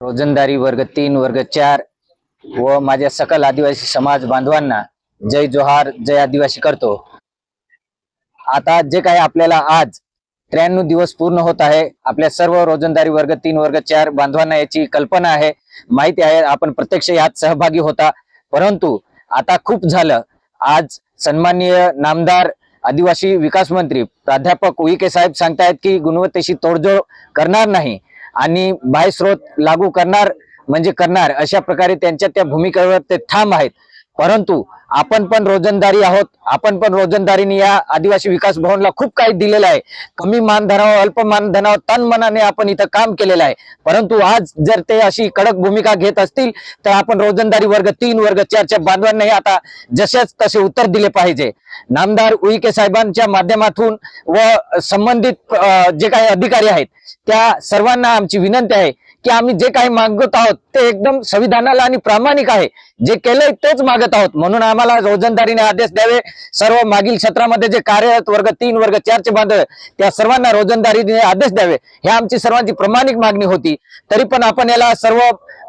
रोजंदारी वर्ग तीन वर्ग चार व माझ्या सकल आदिवासी समाज बांधवांना जय जोहार जय आदिवासी करतो. आता जे काही आपल्याला आज त्र्याण्णव दिवस पूर्ण होत आहे आपल्या सर्व रोजंदारी वर्ग तीन वर्ग चार बांधवांना याची कल्पना आहे माहिती आहे आपण प्रत्यक्ष यात सहभागी होता. परंतु आता खूप झालं. आज सन्माननीय नामदार आदिवासी विकास मंत्री प्राध्यापक उईके साहेब सांगतायत की गुणवत्तेशी तोडजोड करणार नाही. आणि बाह्यस्रोत लागू करणार म्हणजे करणार अशा प्रकारे त्यांच्या त्या भूमिकेवर ते ठाम आहेत. परंतु आपण पण रोजंदारी आहोत. आपण पण रोजंदारीने या आदिवासी विकास भवनला खूप काही दिलेलं आहे. कमी मानधनावर अल्प मानधनावर तन मनाने आपण इथं काम केलेलं आहे. परंतु आज जर ते अशी कडक भूमिका घेत असतील तर आपण रोजंदारी वर्ग तीन वर्ग चारच्या बांधवांनाही आता जसेच तसे उत्तर दिले पाहिजे. नामदार उईके साहेबांच्या माध्यमातून व संबंधित जे काही अधिकारी आहेत त्या सर्वांना आमची विनंती आहे की आम्ही जे काही मागत आहोत ते एकदम संविधानाला आणि प्रामाणिक आहे. जे केलंय तेच मागत आहोत. म्हणून आम्हाला रोजंदारीने आदेश द्यावे. सर्व मागील क्षेत्रामध्ये जे कार्यरत वर्ग तीन वर्ग चारचे बांधव त्या सर्वांना रोजंदारीने आदेश द्यावे. हे आमची सर्वांची प्रामाणिक मागणी होती. तरी पण आपण याला सर्व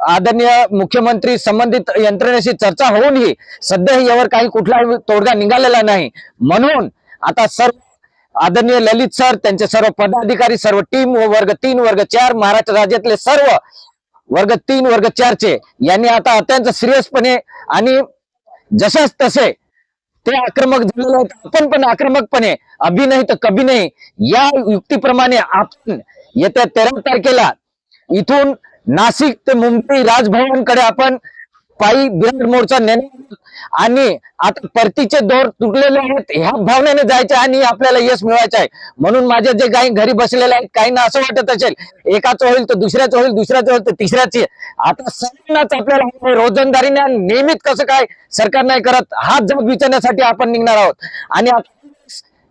आदरणीय मुख्यमंत्री संबंधित यंत्रणेशी चर्चा होऊनही सध्याही यावर काही कुठला तोडगा निघालेला नाही. म्हणून आता सर्व आदरणीय ललित सर त्यांचे सर्व पदाधिकारी सर्व टीम व वर्ग तीन वर्ग चार महाराष्ट्र राज्यातले सर्व वर्ग तीन वर्ग चारचे यांनी आता अत्यंत सिरियसपणे आणि जसेच तसे ते आक्रमक झालेले आहेत. आपण पण आक्रमकपणे अभि नाही तर कभी नाही. या युक्तीप्रमाणे आपण येत्या तेरा तारखेला इथून नाशिक ते मुंबई राजभवनकडे आपण पायी बिराड मोर्चा आणि आता परतीचे दोर तुटलेले आहेत ह्या भावनेने जायचे आणि आपल्याला यश मिळवायचं आहे. म्हणून माझे जे काही घरी बसलेले आहेत काहींना असं वाटत असेल एकाच होईल तर दुसऱ्याच होईल दुसऱ्याच होईल तर तिसऱ्याची आता सर्वांनाच आपल्याला रोजंदारीने नियमित कसं काय सरकार नाही करत हात जग विचारण्यासाठी आपण निघणार आहोत. आणि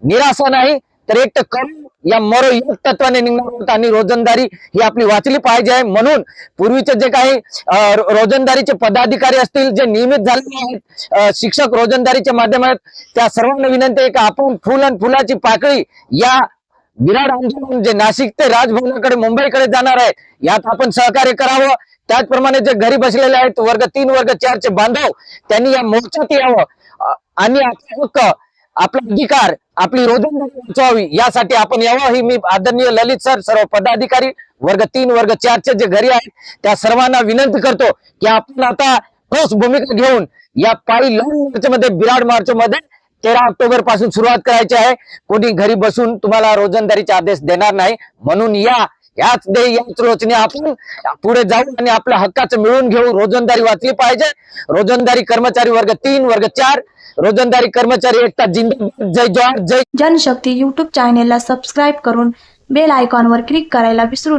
निराशा नाही तर एक तर करू या मरो एक तत्वाने निघणार होत आणि रोजंदारी ही आपली वाचली पाहिजे आहे. म्हणून पूर्वीचे जे काही अं, रोजंदारीचे पदाधिकारी असतील जे नियमित झालेले आहेत शिक्षक रोजंदारीच्या माध्यमात त्या सर्वांना विनंती आहे की आपण फुल आणि फुलाची पाकळी या विराट आंदोलन जे नाशिक ते राजभवनाकडे मुंबईकडे जाणार आहे यात आपण सहकार्य करावं. त्याचप्रमाणे जे घरी बसलेले आहेत वर्ग तीन वर्ग चारचे बांधव त्यांनी या मोर्चात यावं. आणि आपला हक्क आपला अधिकार आपली रोजंदारी वाचवावी यासाठी आपण यावं ही मी आदरणीय ललित सर सर्व पदाधिकारी वर्ग तीन वर्ग चारचे जे घरी आहेत त्या सर्वांना विनंती करतो की आपण आता ठोस भूमिका घेऊन या पायी लॉंग मार्चमध्ये बिराड मार्चमध्ये तेरा ऑक्टोबरपासून सुरुवात करायची आहे. कोणी घरी बसून तुम्हाला रोजंदारीचे आदेश देणार नाही. म्हणून या याच दे याच रोचने आपण पुढे जाऊ आणि आपल्या हक्काचं मिळून घेऊ. रोजंदारी वाचली पाहिजे. रोजंदारी कर्मचारी वर्ग तीन वर्ग चार. रोजंदारी कर्मचारी एकता जिंदाबाद. जय जवाहर जय जनशक्ती युट्यूब चॅनेलला सबस्क्राईब करून बेल आयकॉनवर क्लिक करायला विसरू